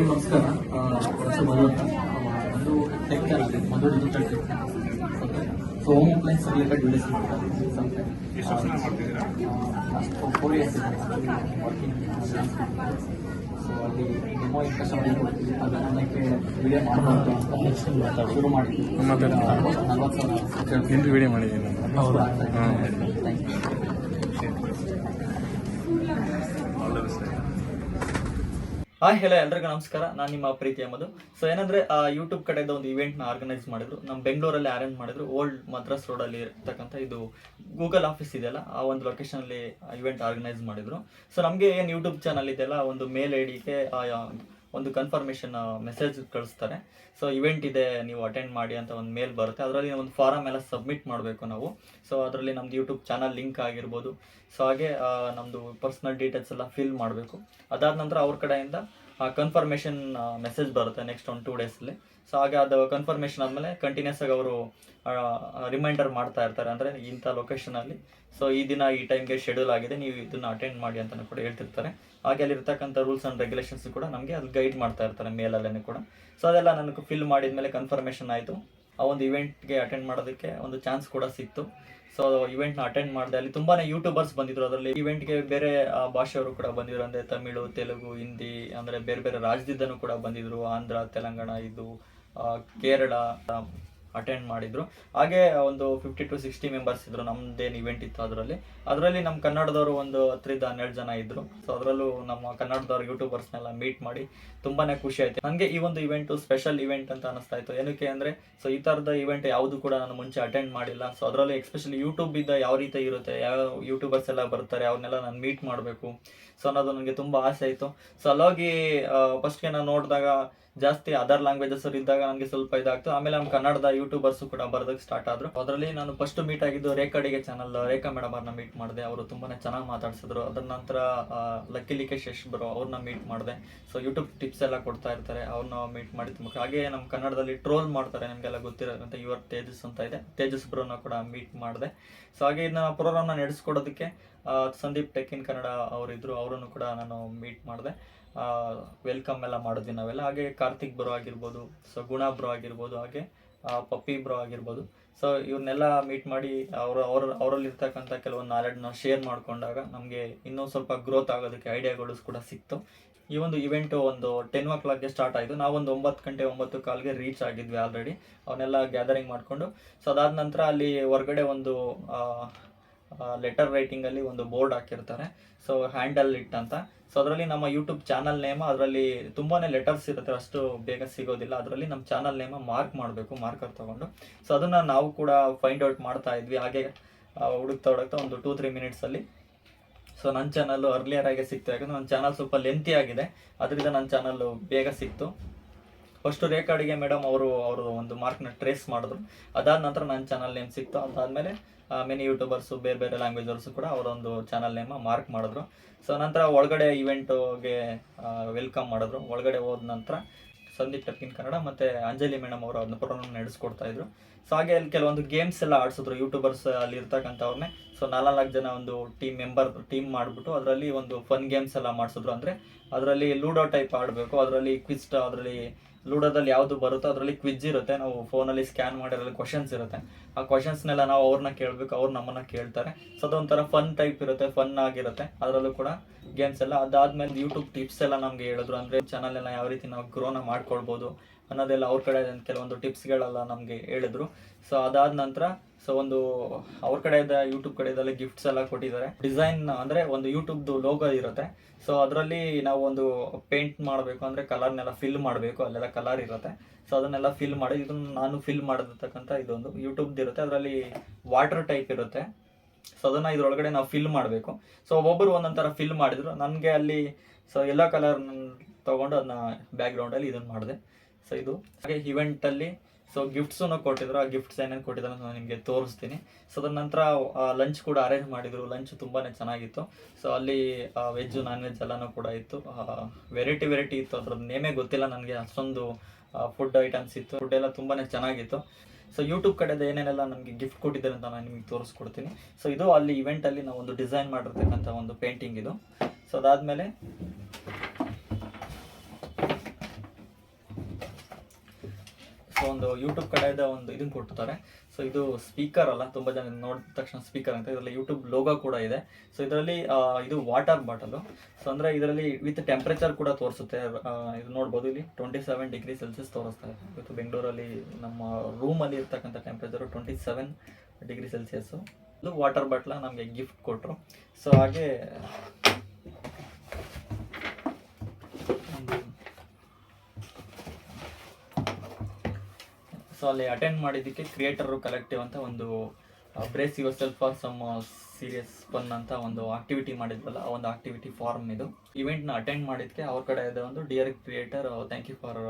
ನಮಸ್ಕಾರ. ಹೆಸರು ಮಧು ಅಂತ ಆ, ಒಂದು ಟೆಕ್ ಆಗಿದೆ Madhu digital tech so home appliances related videos ಮಾಡ್ತಾರೆ ಫೋರ್ ಇಯರ್ಸ್ ವರ್ಕಿಂಗ್ ಸೊ ಅಲ್ಲಿ ಡೆಮೋ ಇಂಟ್ರೆಸ್ಟ್ ಕೊಡ್ತೀವಿ. ಅದನ್ನಕ್ಕೆ ವಿಡಿಯೋ ಮಾಡಬಾರ್ದು ಅಂತ ಶುರು ಮಾಡಿದ್ವಿ. ನಲ್ವತ್ತು ಸಾವಿರ. ವಿಡಿಯೋ ಮಾಡಿದ್ದೀನಿ. ಥ್ಯಾಂಕ್ ಯು ಹಾಯ್ ಹೆಲೋ ಎಲ್ರಿಗೂ ನಮಸ್ಕಾರ. ನಾನು ನಿಮ್ಮ ಪ್ರೀತಿ ಎಂಬುದು ಸೊ ಏನಂದ್ರೆ, ಆ ಯೂಟ್ಯೂಬ್ ಕಡೆಯಿಂದ ಒಂದು ಇವೆಂಟ್ನ ಆರ್ಗನೈಸ್ ಮಾಡಿದ್ರು. ನಮ್ಮ ಬೆಂಗಳೂರಲ್ಲಿ ಅರೇಂಜ್ ಮಾಡಿದ್ರು. ಓಲ್ಡ್ ಮದ್ರಾಸ್ ರೋಡ್ ಅಲ್ಲಿ ಇರ್ತಕ್ಕಂಥ ಇದು ಗೂಗಲ್ ಆಫೀಸ್ ಇದೆಯಲ್ಲ, ಆ ಒಂದು ಲೊಕೇಶನ್ ಅಲ್ಲಿ ಇವೆಂಟ್ ಆರ್ಗನೈಸ್ ಮಾಡಿದ್ರು. ಸೊ ನಮಗೆ ಏನು ಯೂಟ್ಯೂಬ್ ಚಾನಲ್ ಇದೆಯಲ್ಲ, ಒಂದು ಮೇಲ್ ಐಡಿಗೆ ಒಂದು ಕನ್ಫರ್ಮೇಷನ್ ಮೆಸೇಜ್ ಕಳಿಸ್ತಾರೆ. ಸೊ ಇವೆಂಟ್ ಇದೆ, ನೀವು ಅಟೆಂಡ್ ಮಾಡಿ ಅಂತ ಒಂದು ಮೇಲ್ ಬರುತ್ತೆ. ಅದರಲ್ಲಿ ಒಂದು ಫಾರಮ್ ಎಲ್ಲ ಸಬ್ಮಿಟ್ ಮಾಡಬೇಕು ನಾವು. ಸೊ ಅದರಲ್ಲಿ ನಮ್ದು ಯೂಟ್ಯೂಬ್ ಚಾನಲ್ ಲಿಂಕ್ ಆಗಿರ್ಬೋದು. ಸೊ ಹಾಗೆ ನಮ್ಮದು ಪರ್ಸನಲ್ ಡೀಟೇಲ್ಸ್ ಎಲ್ಲ ಫಿಲ್ ಮಾಡಬೇಕು. ಅದಾದ ನಂತರ ಅವ್ರ ಕಡೆಯಿಂದ ಕನ್ಫರ್ಮೇಷನ್ ಮೆಸೇಜ್ ಬರುತ್ತೆ ನೆಕ್ಸ್ಟ್ ಒಂದು ಟೂ ಡೇಸಲ್ಲಿ ಸೊ ಹಾಗೆ ಅದು ಕನ್ಫರ್ಮೇಷನ್ ಆದಮೇಲೆ ಕಂಟಿನ್ಯೂಸ್ ಆಗಿ ಅವರು ರಿಮೈಂಡರ್ ಮಾಡ್ತಾ ಇರ್ತಾರೆ. ಅಂದರೆ ಇಂಥ ಲೊಕೇಶನಲ್ಲಿ ಸೊ ಈ ದಿನ ಈ ಟೈಮ್ಗೆ ಶೆಡ್ಯೂಲ್ ಆಗಿದೆ. ನೀವು ಇದನ್ನ ಅಟೆಂಡ್ ಮಾಡಿ ಅಂತ ಕೂಡ ಹೇಳ್ತಿರ್ತಾರೆ. ಹಾಗೆ ಅಲ್ಲಿರ್ತಕ್ಕಂಥ ರೂಲ್ಸ್ ಆ್ಯಂಡ್ ರೆಗ್ಯುಲೇಷನ್ಸ್ ಕೂಡ ನಮಗೆ ಅದು ಗೈಡ್ ಮಾಡ್ತಾ ಇರ್ತಾರೆ ಮೇಲಲ್ಲೇ ಕೂಡ. ಸೊ ಅದೆಲ್ಲ ನನಗೆ ಫಿಲ್ ಮಾಡಿದ್ಮೇಲೆ ಕನ್ಫರ್ಮೇಷನ್ ಆಯಿತು. ಆ ಒಂದು ಇವೆಂಟ್ಗೆ ಅಟೆಂಡ್ ಮಾಡೋದಕ್ಕೆ ಒಂದು ಚಾನ್ಸ್ ಕೂಡ ಸಿಕ್ತು. ಸೊ ಇವೆಂಟ್ನ ಅಟೆಂಡ್ ಮಾಡಿದೆ. ಅಲ್ಲಿ ತುಂಬಾ ಯೂಟ್ಯೂಬರ್ಸ್ ಬಂದಿದ್ರು. ಅದರಲ್ಲಿ ಇವೆಂಟ್ಗೆ ಬೇರೆ ಭಾಷೆಯವರು ಕೂಡ ಬಂದಿದ್ರು. ಅಂದರೆ ತಮಿಳು, ತೆಲುಗು, ಹಿಂದಿ, ಅಂದರೆ ಬೇರೆ ಬೇರೆ ರಾಜ್ಯದಿಂದನೂ ಕೂಡ ಬಂದಿದ್ರು. ಆಂಧ್ರ, ತೆಲಂಗಾಣ, ಇದು ಕೇರಳ ಅಟೆಂಡ್ ಮಾಡಿದ್ರು. ಹಾಗೆ ಒಂದು ಫಿಫ್ಟಿ ಟು ಸಿಕ್ಸ್ಟಿ ಮೆಂಬರ್ಸ್ ಇದ್ರು. ನಮ್ದೇನು ಇವೆಂಟ್ ಇತ್ತು ಅದರಲ್ಲಿ. ಅದರಲ್ಲಿ ನಮ್ಮ ಕನ್ನಡದವರು ಒಂದು ಹತ್ತರಿಂದ ಹನ್ನೆರಡು ಜನ ಇದ್ರು. ಸೊ ಅದರಲ್ಲೂ ನಮ್ಮ ಕನ್ನಡದವ್ರ ಯೂಟ್ಯೂಬರ್ಸ್ನೆಲ್ಲ ಮೀಟ್ ಮಾಡಿ ತುಂಬಾ ಖುಷಿ ಆಯ್ತು. ನನಗೆ ಈ ಒಂದು ಇವೆಂಟ್ ಸ್ಪೆಷಲ್ ಇವೆಂಟ್ ಅಂತ ಅನಿಸ್ತಾ ಇತ್ತು. ಏನಕ್ಕೆ ಅಂದ್ರೆ ಸೊ ಈ ತರದ ಇವೆಂಟ್ ಯಾವುದು ಕೂಡ ನಾನು ಮುಂಚೆ ಅಟೆಂಡ್ ಮಾಡಿಲ್ಲ. ಸೊ ಅದರಲ್ಲಿ ಎಸ್ಪೆಷಲಿ ಯೂಟ್ಯೂಬ್ ಇದ್ದ ಯಾವ ರೀತಿ ಇರುತ್ತೆ, ಯಾವ ಯೂಟ್ಯೂಬರ್ಸ್ ಎಲ್ಲ ಬರ್ತಾರೆ, ಅವ್ರನ್ನೆಲ್ಲ ನಾನು ಮೀಟ್ ಮಾಡಬೇಕು. ಸೊ ಅನ್ನೋದು ನನಗೆ ತುಂಬಾ ಆಸೆ ಆಯಿತು. ಸೊ ಅಲ್ಲೋಗಿ ಫಸ್ಟ್ಗೆ ನಾನು ನೋಡಿದಾಗ ಜಾಸ್ತಿ ಅದರ್ ಲ್ಯಾಂಗ್ವೇಜಸ್ ಇದ್ದಾಗ ನನಗೆ ಸ್ವಲ್ಪ ಇದಾಗ್ತು. ಆಮೇಲೆ ನಮ್ಮ ಕನ್ನಡದ ಯೂಟ್ಯೂಬರ್ಸ್ ಕೂಡ ಬರೋದಕ್ಕೆ ಸ್ಟಾರ್ಟ್ ಆದ್ರು. ಅದರಲ್ಲಿ ನಾನು ಫಸ್ಟ್ ಮೀಟ್ ಆಗಿದ್ದು ರೇಖಾ ಅಡಿಗೆ ಚಾನಲ್ ರೇಖಾ ಮೇಡಮ್ ಅವ್ರನ್ನ ಮೀಟ್ ಮಾಡಿದೆ. ಅವರು ತುಂಬಾ ಚೆನ್ನಾಗಿ ಮಾತಾಡ್ಸಿದ್ರು. ಅದರ ನಂತರ ಲಕ್ಕಿಲಿಕೆ ಲಕ್ಕಿ ಲಿಕೆ ಯಶ್ ಬರೋ ಅವ್ರನ್ನ ಮೀಟ್ ಮಾಡಿದೆ. ಸೊ ಯೂಟ್ಯೂಬ್ ಟಿಪ್ಸ್ ಎಲ್ಲ ಕೊಡ್ತಾ ಇರ್ತಾರೆ. ಅವ್ರನ್ನ ಮೀಟ್ ಮಾಡಿ ಮುಖ ಹಾಗೆ ನಮ್ಮ ಕನ್ನಡದಲ್ಲಿ ಟ್ರೋಲ್ ಮಾಡ್ತಾರೆ. ನಿಮಗೆಲ್ಲ ಗೊತ್ತಿರೋದಂತ ಯುವರ್ ತೇಜಸ್ ಅಂತ ಇದೆ. ತೇಜಸ್ ಬ್ರೋನ ಕೂಡ ಮೀಟ್ ಮಾಡಿದೆ. ಸೊ ಹಾಗೆ ಇದನ್ನ ಪ್ರೋಗ್ರಾಮ್ನ ನಡೆಸ್ಕೊಡೋದಕ್ಕೆ ಸಂದೀಪ್ ಟೆಕ್ ಇನ್ ಕನ್ನಡ ಅವರಿದ್ರು. ಅವರನ್ನು ಕೂಡ ನಾನು ಮೀಟ್ ಮಾಡಿದೆ. ವೆಲ್ಕಮ್ ಎಲ್ಲ ಮಾಡಿದ್ವಿ ನಾವೆಲ್ಲ. ಹಾಗೆ ಕಾರ್ತಿಕ್ ಬ್ರೋ ಆಗಿರ್ಬೋದು, ಸೊ ಗುಣ ಬ್ರೋ ಆಗಿರ್ಬೋದು, ಹಾಗೆ ಪಪ್ಪಿ ಬ್ರೋ ಆಗಿರ್ಬೋದು. ಸೊ ಇವ್ರನ್ನೆಲ್ಲ ಮೀಟ್ ಮಾಡಿ ಅವರ, ಅವ್ರ, ಅವರಲ್ಲಿರ್ತಕ್ಕಂಥ ಕೆಲವೊಂದು ನಾಲೆಡ್ನ ಶೇರ್ ಮಾಡ್ಕೊಂಡಾಗ ನಮಗೆ ಇನ್ನೂ ಸ್ವಲ್ಪ ಗ್ರೋತ್ ಆಗೋದಕ್ಕೆ ಐಡಿಯಾಗಳು ಕೂಡ ಸಿಕ್ತು. ಈ ಒಂದು ಇವೆಂಟು ಒಂದು ಟೆನ್ ಓ ಕ್ಲಾಕ್ಗೆ ಸ್ಟಾರ್ಟ್ ಆಯಿತು. ನಾವೊಂದು ಒಂಬತ್ತು ಗಂಟೆ ಒಂಬತ್ತು ಕಾಲ್ಗೆ ರೀಚ್ ಆಗಿದ್ವಿ ಆಲ್ರೆಡಿ ಅವನ್ನೆಲ್ಲ ಗ್ಯಾದರಿಂಗ್ ಮಾಡಿಕೊಂಡು. ಸೊ ಅದಾದ ನಂತರ ಅಲ್ಲಿ ಹೊರಗಡೆ ಒಂದು ಲೆಟರ್ ರೈಟಿಂಗಲ್ಲಿ ಒಂದು ಬೋರ್ಡ್ ಹಾಕಿರ್ತಾರೆ. ಸೊ ಹ್ಯಾಂಡಲ್ ಇಟ್ ಅಂತ. ಸೊ ಅದರಲ್ಲಿ ನಮ್ಮ ಯೂಟ್ಯೂಬ್ ಚಾನಲ್ ನೇಮ, ಅದರಲ್ಲಿ ತುಂಬಾನೇ ಲೆಟರ್ಸ್ ಇರುತ್ತೆ. ಅಷ್ಟು ಬೇಗ ಸಿಗೋದಿಲ್ಲ. ಅದರಲ್ಲಿ ನಮ್ಮ ಚಾನಲ್ ನೇಮ ಮಾರ್ಕ್ ಮಾಡಬೇಕು ಮಾರ್ಕರ್ ತಗೊಂಡು. ಸೊ ಅದನ್ನ ನಾವು ಕೂಡ ಫೈಂಡ್ ಔಟ್ ಮಾಡ್ತಾ ಇದ್ವಿ. ಹಾಗೆ ಹುಡುಕ್ತಾ ಹುಡುಕ್ತಾ ಒಂದು ಟೂ ತ್ರೀ ಮಿನಿಟ್ಸಲ್ಲಿ ಸೊ ನನ್ನ ಚಾನಲ್ಲು ಅರ್ಲಿಯರ್ ಆಗಿ ಸಿಕ್ತು. ಯಾಕಂದ್ರೆ ನನ್ನ ಚಾನಲ್ ಸ್ವಲ್ಪ ಲೆಂತಿ ಆಗಿದೆ. ಅದರಿಂದ ನನ್ನ ಚಾನಲ್ಲು ಬೇಗ ಸಿಕ್ತು. ಫಸ್ಟ್ ರೇಖಾಡಿಗೆ ಮೇಡಮ್ ಅವರು ಅವರು ಒಂದು ಮಾರ್ಕ್ನ ಟ್ರೇಸ್ ಮಾಡಿದ್ರು. ಅದಾದ ನಂತರ ನನ್ನ ಚಾನಲ್ ನೇಮ್ ಸಿಕ್ತು. ಅದಾದಮೇಲೆ ಮೆನಿ ಯೂಟ್ಯೂಬರ್ಸು ಬೇರೆ ಬೇರೆ ಲ್ಯಾಂಗ್ವೇಜರ್ಸು ಕೂಡ ಅವರೊಂದು ಚಾನಲ್ ನೇಮ ಮಾರ್ಕ್ ಮಾಡಿದ್ರು. ಸೊ ನಂತರ ಒಳಗಡೆ ಇವೆಂಟ್ಗೆ ವೆಲ್ಕಮ್ ಮಾಡಿದ್ರು. ಒಳಗಡೆ ಹೋದ ನಂತರ ಸಂದೀಪ್ ಟಪ್ಪಿನ್ ಕನ್ನಡ ಮತ್ತೆ ಅಂಜಲಿ ಮೇಡಮ್ ಅವರು ಅದನ್ನ ಪ್ರೋಗ್ರಾಮ್ ನಡೆಸ್ಕೊಡ್ತಾ ಇದ್ರು. ಸೊ ಹಾಗೆ ಅಲ್ಲಿ ಕೆಲವೊಂದು ಗೇಮ್ಸ್ ಎಲ್ಲ ಆಡಿಸಿದ್ರು ಯೂಟ್ಯೂಬರ್ಸ್ ಅಲ್ಲಿ ಇರ್ತಕ್ಕಂಥವ್ರನ್ನೇ. ಸೊ ನಾಲ್ಕು ಜನ ಒಂದು ಟೀಮ್ ಮೆಂಬರ್ ಟೀಮ್ ಮಾಡಿಬಿಟ್ಟು ಅದರಲ್ಲಿ ಒಂದು ಫನ್ ಗೇಮ್ಸ್ ಎಲ್ಲ ಮಾಡಿಸಿದ್ರು. ಅಂದರೆ, ಅದರಲ್ಲಿ ಲೂಡೋ ಟೈಪ್ ಆಡಬೇಕು. ಅದರಲ್ಲಿ ಕ್ವಿಸ್ಟ್ ಅದರಲ್ಲಿ ಲೂಡೋದಲ್ಲಿ ಯಾವುದು ಬರುತ್ತೋ ಅದರಲ್ಲಿ ಕ್ವಿಜ್ ಇರುತ್ತೆ. ನಾವು ಫೋನಲ್ಲಿ ಸ್ಕ್ಯಾನ್ ಮಾಡಿರೋಲ್ಲಿ ಕ್ವಶನ್ಸ್ ಇರುತ್ತೆ. ಆ ಕ್ವಶನ್ಸ್ನೆಲ್ಲ ನಾವು ಅವ್ರನ್ನ ಕೇಳಬೇಕು, ಅವ್ರು ನಮ್ಮನ್ನ ಕೇಳ್ತಾರೆ. ಸೊ ಅದೊಂಥರ ಫನ್ ಟೈಪ್ ಇರುತ್ತೆ ಫನ್ ಆಗಿರುತ್ತೆ. ಅದರಲ್ಲೂ ಕೂಡ ಗೇಮ್ಸ್ ಎಲ್ಲ. ಅದಾದಮೇಲೆ ಯೂಟ್ಯೂಬ್ ಟಿಪ್ಸ್ ಎಲ್ಲ ನಮಗೆ ಹೇಳಿದ್ರು. ಅಂದ್ರೆ ಚಾನಲ್ ಎಲ್ಲ ಯಾವ ರೀತಿ ನಾವು ಗ್ರೋನ ಮಾಡ್ಕೊಳ್ಬೋದು ಅನ್ನೋದೆಲ್ಲ ಅವ್ರ ಕಡೆ ಕೆಲವೊಂದು ಟಿಪ್ಸ್ಗಳೆಲ್ಲ ನಮಗೆ ಹೇಳಿದ್ರು. ಸೊ ಅದಾದ ನಂತರ ಸೊ ಒಂದು ಅವ್ರ ಕಡೆಯಿಂದ ಯೂಟ್ಯೂಬ್ ಕಡೆಯಿಂದ ಗಿಫ್ಟ್ಸ್ ಎಲ್ಲ ಕೊಟ್ಟಿದ್ದಾರೆ. ಡಿಸೈನ್ ಅಂದ್ರೆ ಒಂದು ಯೂಟ್ಯೂಬ್ದು ಲೋಗೋ ಇರುತ್ತೆ. ಸೊ ಅದರಲ್ಲಿ ನಾವು ಒಂದು ಪೇಂಟ್ ಮಾಡಬೇಕು ಅಂದ್ರೆ ಕಲರ್ನೆಲ್ಲ ಫಿಲ್ ಮಾಡಬೇಕು. ಅಲ್ಲೆಲ್ಲ ಕಲರ್ ಇರುತ್ತೆ. ಸೊ ಅದನ್ನೆಲ್ಲ ಫಿಲ್ ಮಾಡಿ, ಇದನ್ನು ನಾನು ಫಿಲ್ ಮಾಡಿರ್ತಕ್ಕಂಥ ಇದೊಂದು ಯೂಟ್ಯೂಬ್ದು ಇರುತ್ತೆ. ಅದರಲ್ಲಿ ವಾಟರ್ ಟೈಪ್ ಇರುತ್ತೆ. ಸೊ ಅದನ್ನ ಇದರೊಳಗಡೆ ನಾವು ಫಿಲ್ ಮಾಡಬೇಕು. ಸೊ ಒಬ್ಬೊಬ್ಬರು ಥರ ಫಿಲ್ ಮಾಡಿದ್ರು. ನನಗೆ ಅಲ್ಲಿ ಸೊ ಎಲ್ಲ ಕಲರ್ ತಗೊಂಡು ಅದನ್ನ ಬ್ಯಾಕ್ಗ್ರೌಂಡಲ್ಲಿ ಇದನ್ನ ಮಾಡಿದೆ. ಸೊ ಇದು. ಹಾಗೆ ಇವೆಂಟಲ್ಲಿ ಸೊ ಗಿಫ್ಟ್ಸನ್ನು ಕೊಟ್ಟಿದ್ರು. ಆ ಗಿಫ್ಟ್ಸ್ ಏನೇನು ಕೊಟ್ಟಿದ್ದಾರೆ ನಾನು ನಿಮಗೆ ತೋರಿಸ್ತೀನಿ. ಸೊ ಅದರ ನಂತರ ಲಂಚ್ ಕೂಡ ಅರೇಂಜ್ ಮಾಡಿದ್ರು. ಲಂಚ್ ತುಂಬಾ ಚೆನ್ನಾಗಿತ್ತು. ಸೊ ಅಲ್ಲಿ ವೆಜ್ ನಾನ್ ವೆಜ್ ಎಲ್ಲನೂ ಕೂಡ ಇತ್ತು. ವೆರೈಟಿ ವೆರೈಟಿ ಇತ್ತು. ಅದ್ರದ್ದು ನೇಮೇ ಗೊತ್ತಿಲ್ಲ ನನಗೆ. ಅಷ್ಟೊಂದು ಫುಡ್ ಐಟಮ್ಸ್ ಇತ್ತು. ಫುಡ್ ಎಲ್ಲ ತುಂಬಾ ಚೆನ್ನಾಗಿತ್ತು. ಸೊ ಯೂಟ್ಯೂಬ್ ಕಡೆದ ಏನೇನೆಲ್ಲ ನಮಗೆ ಗಿಫ್ಟ್ ಕೊಟ್ಟಿದ್ದಾರೆ ಅಂತ ನಾನು ನಿಮಗೆ ತೋರಿಸ್ಕೊಡ್ತೀನಿ. ಸೊ ಇದು ಅಲ್ಲಿ ಇವೆಂಟಲ್ಲಿ ನಾವು ಒಂದು ಡಿಸೈನ್ ಮಾಡಿರ್ತಕ್ಕಂಥ ಒಂದು ಪೇಂಟಿಂಗ್ ಇದು. ಸೊ ಅದಾದಮೇಲೆ ಒಂದು ಯೂಟ್ಯೂಬ್ ಕಡೆಯಿಂದ ಒಂದು ಇದನ್ನ ಕೊಟ್ಟಿರ್ತಾರೆ ಸೊ ಇದು ಸ್ಪೀಕರ್ ಅಲ್ಲ, ತುಂಬ ಜನ ನೋಡಿದ ತಕ್ಷಣ ಸ್ಪೀಕರ್ ಅಂತ. ಇದರಲ್ಲಿ ಯೂಟ್ಯೂಬ್ ಲೋಗೋ ಕೂಡ ಇದೆ. ಸೊ ಇದರಲ್ಲಿ ಇದು ವಾಟರ್ ಬಾಟಲು ಸೊ ಅಂದರೆ ಇದರಲ್ಲಿ ವಿತ್ ಟೆಂಪ್ರೇಚರ್ ಕೂಡ ತೋರಿಸುತ್ತೆ. ಇದು ನೋಡ್ಬೋದು ಇಲ್ಲಿ ಟ್ವೆಂಟಿ ಸೆವೆನ್ ಡಿಗ್ರಿ ಸೆಲ್ಸಿಯಸ್ ತೋರಿಸ್ತಾರೆ ಇವತ್ತು ಬೆಂಗಳೂರಲ್ಲಿ ನಮ್ಮ ರೂಮಲ್ಲಿ ಇರ್ತಕ್ಕಂಥ temperature twenty seven degree celsius ಇದು ವಾಟರ್ ಬಾಟ್ಲ ನಮಗೆ ಗಿಫ್ಟ್ ಕೊಟ್ಟರು ಸೊ ಹಾಗೆ ಒಂದು ಸೊ ಅಲ್ಲಿ ಅಟೆಂಡ್ ಮಾಡಿದ್ದಕ್ಕೆ ಕ್ರಿಯೇಟರು ಕಲೆಕ್ಟಿವ್ ಅಂತ ಒಂದು brace yourself for some serious fun ಅಂತ ಒಂದು ಆಕ್ಟಿವಿಟಿ ಮಾಡಿದ್ವಲ್ಲ, ಆ ಒಂದು ಆಕ್ಟಿವಿಟಿ ಫಾರ್ಮ್ ಇದು. ಇವೆಂಟ್ನ ಅಟೆಂಡ್ ಮಾಡಿದ್ದಕ್ಕೆ ಅವ್ರ ಇದೆ ಒಂದು dear creator thank you for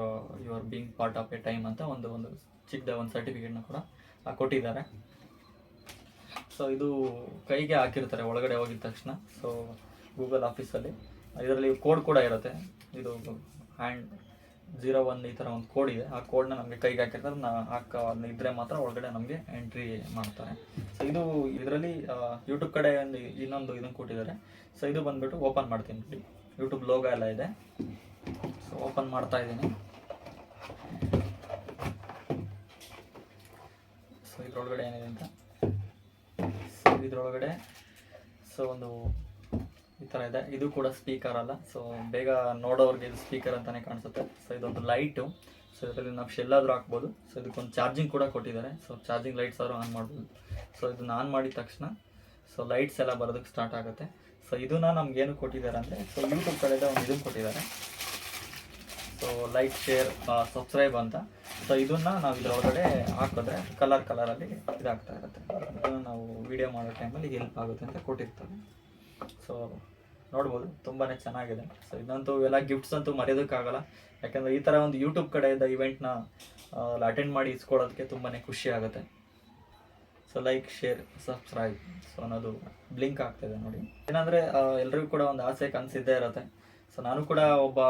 your being part of a time ಅಂತ ಒಂದು ಒಂದು ಚಿಕ್ಕದ ಒಂದು ಸರ್ಟಿಫಿಕೇಟ್ನ ಕೂಡ ಕೊಟ್ಟಿದ್ದಾರೆ. ಸೊ ಇದು ಕೈಗೆ ಹಾಕಿರ್ತಾರೆ, ಒಳಗಡೆ ಹೋಗಿದ ತಕ್ಷಣ. ಸೊ ಗೂಗಲ್ ಆಫೀಸಲ್ಲಿ ಇದರಲ್ಲಿ ಕೋಡ್ ಕೂಡ ಇರುತ್ತೆ. ಇದು ಹ್ಯಾಂಡ್ ಜೀರೋ ಒನ್ ಈ ಥರ ಒಂದು ಕೋಡ್ ಇದೆ. ಆ ಕೋಡ್ನ ನಮಗೆ ಕೈಗೆ ಹಾಕಿರ್ತಾರೆ. ನಾ ಹಾಕ ಅದನ್ನ ಇದ್ರೆ ಮಾತ್ರ ಒಳಗಡೆ ನಮಗೆ ಎಂಟ್ರಿ ಮಾಡ್ತಾರೆ. ಸೊ ಇದು ಇದರಲ್ಲಿ ಯೂಟ್ಯೂಬ್ ಕಡೆ ಒಂದು ಇನ್ನೊಂದು ಇದನ್ನು ಕೊಟ್ಟಿದ್ದಾರೆ. ಸೊ ಇದು ಬಂದ್ಬಿಟ್ಟು ಓಪನ್ ಮಾಡ್ತೀನಿ ಬಿಡಿ. ಯೂಟ್ಯೂಬ್ ಲೋಗೋ ಎಲ್ಲ ಇದೆ. ಸೊ ಓಪನ್ ಮಾಡ್ತಾ ಇದ್ದೀನಿ. ಸೊ ಇದ್ರೊಳಗಡೆ ಏನಿದೆ ಅಂತ? ಸೊ ಇದ್ರೊಳಗಡೆ ಸೊ ಒಂದು ಥರ ಇದೆ. ಇದು ಕೂಡ ಸ್ಪೀಕರ್ ಅಲ್ಲ. ಸೊ ಬೇಗ ನೋಡೋರಿಗೆ ಇದು ಸ್ಪೀಕರ್ ಅಂತಾನೆ ಕಾಣಿಸುತ್ತೆ. ಸೊ ಇದೊಂದು ಲೈಟು ಸೊ ಇದರಲ್ಲಿ ನಾವು ಶೆಲ್ಲಾದರೂ ಹಾಕ್ಬೋದು. ಸೊ ಇದಕ್ಕೊಂದು ಚಾರ್ಜಿಂಗ್ ಕೂಡ ಕೊಟ್ಟಿದ್ದಾರೆ. ಸೊ ಚಾರ್ಜಿಂಗ್ ಲೈಟ್ಸ್ ಆದರೂ ಆನ್ ಮಾಡ್ಬೋದು. ಸೊ ಇದನ್ನ ಆನ್ ಮಾಡಿದ ತಕ್ಷಣ ಸೊ ಲೈಟ್ಸ್ ಎಲ್ಲ ಬರೋದಕ್ಕೆ ಸ್ಟಾರ್ಟ್ ಆಗುತ್ತೆ. ಸೊ ಇದನ್ನ ನಮ್ಗೆ ಏನು ಕೊಟ್ಟಿದ್ದಾರೆ ಅಂದರೆ ಸೊ ಯೂಟ್ಯೂಬ್ ಕಡೆಯಿಂದ ಒಂದು ಇದನ್ನು ಕೊಟ್ಟಿದ್ದಾರೆ. ಸೊ ಲೈಕ್ ಶೇರ್ ಸಬ್ಸ್ಕ್ರೈಬ್ ಅಂತ. ಸೊ ಇದನ್ನು ನಾವು ಇದರೊಳಗಡೆ ಹಾಕಿದ್ರೆ ಕಲರ್ ಕಲರಲ್ಲಿ ಇದಾಗ್ತಾ ಇರುತ್ತೆ. ನಾವು ವಿಡಿಯೋ ಮಾಡೋ ಟೈಮಲ್ಲಿ ಹೆಲ್ಪ್ ಆಗುತ್ತೆ ಅಂತ ಕೊಟ್ಟಿರ್ತಾರೆ. ಸೊ ನೋಡ್ಬೋದು ತುಂಬಾ ಚೆನ್ನಾಗಿದೆ. ಸೊ ಇದಂತೂ ಎಲ್ಲ ಗಿಫ್ಟ್ಸ್ ಅಂತೂ ಮರೆಯೋದಕ್ಕಾಗಲ್ಲ. ಯಾಕಂದರೆ ಈ ಥರ ಒಂದು ಯೂಟ್ಯೂಬ್ ಕಡೆಯಿಂದ ಇವೆಂಟ್ನ ಅಟೆಂಡ್ ಮಾಡಿ ಇಸ್ಕೊಳ್ಳೋದಕ್ಕೆ ತುಂಬಾ ಖುಷಿ ಆಗುತ್ತೆ. So like share subscribe so ಅನ್ನೋದು ಬ್ಲಿಂಕ್ ಆಗ್ತಾಯಿದೆ ನೋಡಿ. ಏನಂದರೆ ಎಲ್ರಿಗೂ ಕೂಡ ಒಂದು ಆಸೆ ಕನಸಿದ್ದೇ ಇರುತ್ತೆ. ಸೊ ನಾನು ಕೂಡ ಒಬ್ಬ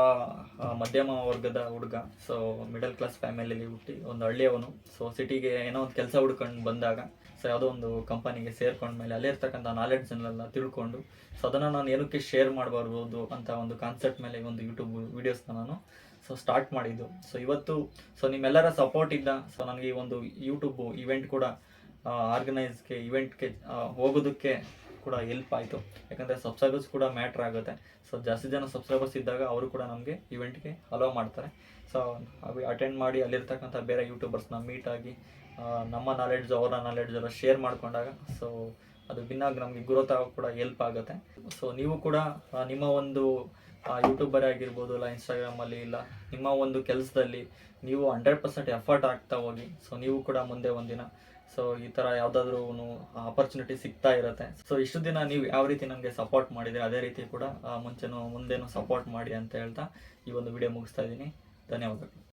ಮಧ್ಯಮ ವರ್ಗದ ಹುಡುಗ. ಸೊ ಮಿಡಲ್ ಕ್ಲಾಸ್ ಫ್ಯಾಮಿಲಿಯಲ್ಲಿ ಹುಟ್ಟಿ, ಒಂದು ಹಳ್ಳಿಯವನು. ಸೊ ಸಿಟಿಗೆ ಏನೋ ಒಂದು ಕೆಲಸ ಹುಡ್ಕೊಂಡು ಬಂದಾಗ ಸೊ ಯಾವುದೋ ಒಂದು ಕಂಪನಿಗೆ ಸೇರ್ಕೊಂಡ್ಮೇಲೆ ಅಲ್ಲೇ ಇರ್ತಕ್ಕಂಥ ನಾಲೆಡ್ಜನ್ನೆಲ್ಲ ತಿಳ್ಕೊಂಡು ಸೊ ಅದನ್ನು ನಾನು ಏನಕ್ಕೆ ಶೇರ್ ಮಾಡಬಾರ್ಬೋದು ಅಂತ ಒಂದು ಕಾನ್ಸೆಪ್ಟ್ ಮೇಲೆ ಒಂದು ಯೂಟ್ಯೂಬ್ ವೀಡಿಯೋಸ್ನ ನಾನು ಸೊ ಸ್ಟಾರ್ಟ್ ಮಾಡಿದ್ದು. ಸೊ ಇವತ್ತು ಸೊ ನಿಮ್ಮೆಲ್ಲರ ಸಪೋರ್ಟ್ ಇದ್ದ ಸೊ ನನಗೆ ಈ ಒಂದು ಯೂಟ್ಯೂಬ್ ಇವೆಂಟ್ ಕೂಡ ಆರ್ಗನೈಸ್ಗೆ ಇವೆಂಟ್ಗೆ ಹೋಗೋದಕ್ಕೆ ಕೂಡ ಹೆಲ್ಪ್ ಆಯಿತು. ಯಾಕಂದರೆ ಸಬ್ಸ್ಕ್ರೈಬರ್ಸ್ ಕೂಡ ಮ್ಯಾಟ್ರ್ ಆಗುತ್ತೆ. ಸೊ ಜಾಸ್ತಿ ಜನ ಸಬ್ಸ್ಕ್ರೈಬರ್ಸ್ ಇದ್ದಾಗ ಅವರು ಕೂಡ ನಮಗೆ ಇವೆಂಟ್ಗೆ ಅಲೋ ಮಾಡ್ತಾರೆ. ಸೊ ಅಟೆಂಡ್ ಮಾಡಿ ಅಲ್ಲಿರ್ತಕ್ಕಂಥ ಬೇರೆ ಯೂಟ್ಯೂಬರ್ಸ್ನ ಆಗಿ ನಮ್ಮ ನಾಲೆಡ್ಜ್ ಅವರ ನಾಲೆಡ್ಜ್ ಎಲ್ಲ ಶೇರ್ ಮಾಡಿಕೊಂಡಾಗ ಸೊ ಅದು ಭಿನ್ನಾಗಿ ನಮಗೆ ಗ್ರೋತ್ ಆಗೋ ಕೂಡ ಹೆಲ್ಪ್ ಆಗುತ್ತೆ. ಸೊ ನೀವು ಕೂಡ ನಿಮ್ಮ ಒಂದು ಯೂಟ್ಯೂಬರ್ ಆಗಿರ್ಬೋದು, ಇಲ್ಲ ಇನ್ಸ್ಟಾಗ್ರಾಮಲ್ಲಿ ಇಲ್ಲ ನಿಮ್ಮ ಒಂದು ಕೆಲಸದಲ್ಲಿ ನೀವು ಹಂಡ್ರೆಡ್ ಪರ್ಸೆಂಟ್ ಎಫರ್ಟ್ ಆಗ್ತಾ ಹೋಗಿ ಸೊ ನೀವು ಕೂಡ ಮುಂದೆ ಒಂದಿನ ಸೊ ಈ ಥರ ಯಾವುದಾದ್ರೂ ಆಪರ್ಚುನಿಟಿ ಸಿಗ್ತಾ ಇರುತ್ತೆ. ಸೊ ಇಷ್ಟು ದಿನ ನೀವು ಯಾವ ರೀತಿ ನನಗೆ ಸಪೋರ್ಟ್ ಮಾಡಿದ್ರೆ, ಅದೇ ರೀತಿ ಕೂಡ ಮುಂಚೆನೂ ಮುಂದೇನು ಸಪೋರ್ಟ್ ಮಾಡಿ ಅಂತ ಹೇಳ್ತಾ ಈ ಒಂದು ವಿಡಿಯೋ ಮುಗಿಸ್ತಾ ಇದ್ದೀನಿ. ಧನ್ಯವಾದಗಳು.